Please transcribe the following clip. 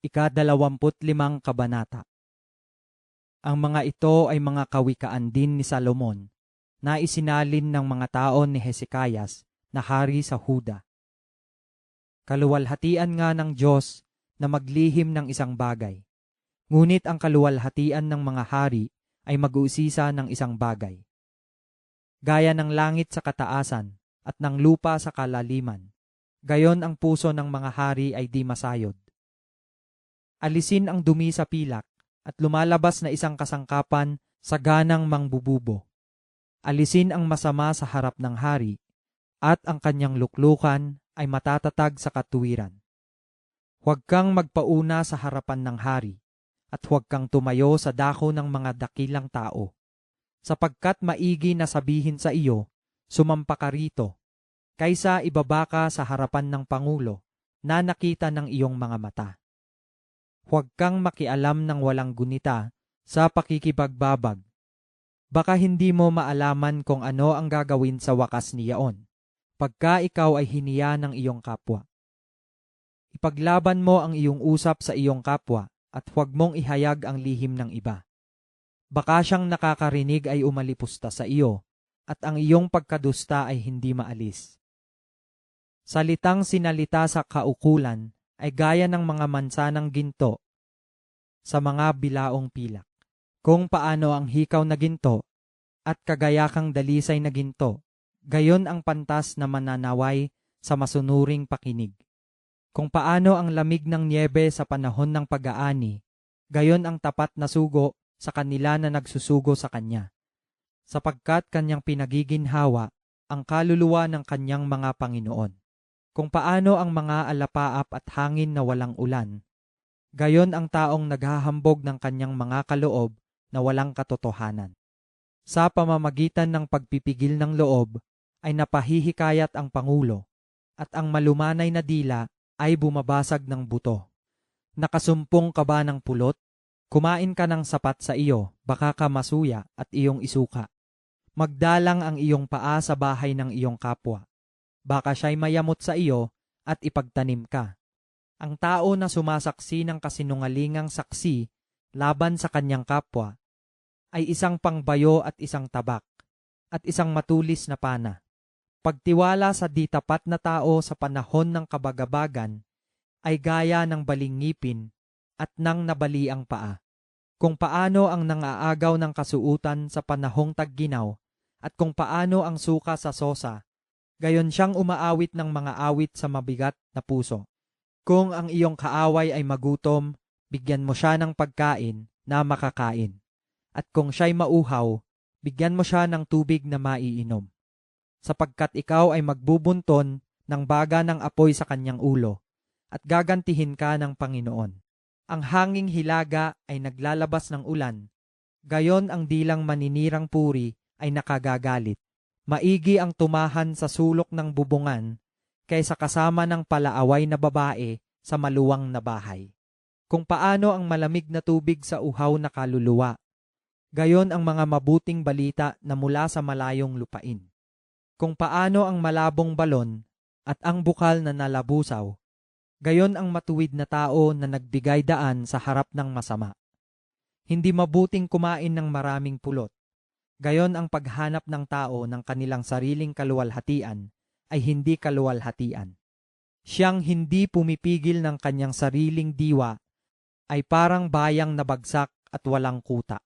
Ikadalawamput limang kabanata. Ang mga ito ay mga kawikaan din ni Salomon na isinalin ng mga tao ni Hezekias na hari sa Huda. Kaluwalhatian nga ng Diyos na maglihim ng isang bagay. Ngunit ang kaluwalhatian ng mga hari ay mag-uusisa ng isang bagay. Gaya ng langit sa kataasan at ng lupa sa kalaliman, gayon ang puso ng mga hari ay di masayod. Alisin ang dumi sa pilak at lumalabas na isang kasangkapan sa ganang mangbububo. Alisin ang masama sa harap ng hari at ang kanyang luklukan ay matatatag sa katuwiran. Huwag kang magpauna sa harapan ng hari at huwag kang tumayo sa dako ng mga dakilang tao. Sapagkat maigi na sabihin sa iyo, sumampa ka rito, kaysa ibaba ka sa harapan ng Pangulo na nakita ng iyong mga mata. Huwag kang makialam ng walang gunita sa pakikibagbabag. Baka hindi mo maalaman kung ano ang gagawin sa wakas niyaon, pagka ikaw ay hiniya ng iyong kapwa. Ipaglaban mo ang iyong usap sa iyong kapwa at huwag mong ihayag ang lihim ng iba. Baka siyang nakakarinig ay umalipusta sa iyo at ang iyong pagkadusta ay hindi maalis. Salitang sinalita sa kaukulan ay gaya ng mga mansanang ginto sa mga bilaong pilak. Kung paano ang hikaw na ginto at kagayakang dalisay na ginto, gayon ang pantas na mananaway sa masunuring pakinig. Kung paano ang lamig ng niebe sa panahon ng pag-aani, gayon ang tapat na sugo sa kanila na nagsusugo sa kanya. Sapagkat kanyang pinagiginhawa ang kaluluwa ng kanyang mga Panginoon. Kung paano ang mga alapaap at hangin na walang ulan, gayon ang taong naghahambog ng kanyang mga kaloob na walang katotohanan. Sa pamamagitan ng pagpipigil ng loob, ay napahihikayat ang Pangulo, at ang malumanay na dila ay bumabasag ng buto. Nakasumpong ka ba ng pulot? Kumain ka ng sapat sa iyo, baka ka masuya at iyong isuka. Magdalang ang iyong paa sa bahay ng iyong kapwa. Baka siya'y mayamot sa iyo at ipagtanim ka. Ang tao na sumasaksi ng kasinungalingang saksi laban sa kanyang kapwa ay isang pangbayo at isang tabak at isang matulis na pana. Pagtiwala sa di tapat na tao sa panahon ng kabagabagan ay gaya ng balingipin at nang nabali ang paa. Kung paano ang nangaagaw ng kasuutan sa panahong tagginaw at kung paano ang suka sa sosa, gayon siyang umaawit ng mga awit sa mabigat na puso. Kung ang iyong kaaway ay magutom, bigyan mo siya ng pagkain na makakain. At kung siya'y mauhaw, bigyan mo siya ng tubig na maiinom sapagkat ikaw ay magbubunton ng baga ng apoy sa kanyang ulo, at gagantihin ka ng Panginoon. Ang hanging hilaga ay naglalabas ng ulan, gayon ang dilang maninirang puri ay nakagagalit. Maigi ang tumahan sa sulok ng bubungan kaysa kasama ng palaaway na babae sa maluwang na bahay. Kung paano ang malamig na tubig sa uhaw na kaluluwa, gayon ang mga mabuting balita na mula sa malayong lupain kung paano ang malabong balon at ang bukal na nalabusaw, gayon ang matuwid na tao na nagbigay daan sa harap ng masama. Hindi mabuting kumain ng maraming pulot, gayon ang paghanap ng tao ng kanilang sariling kaluwalhatian ay hindi kaluwalhatian. Siyang hindi pumipigil ng kanyang sariling diwa ay parang bayang nabagsak at walang kuta.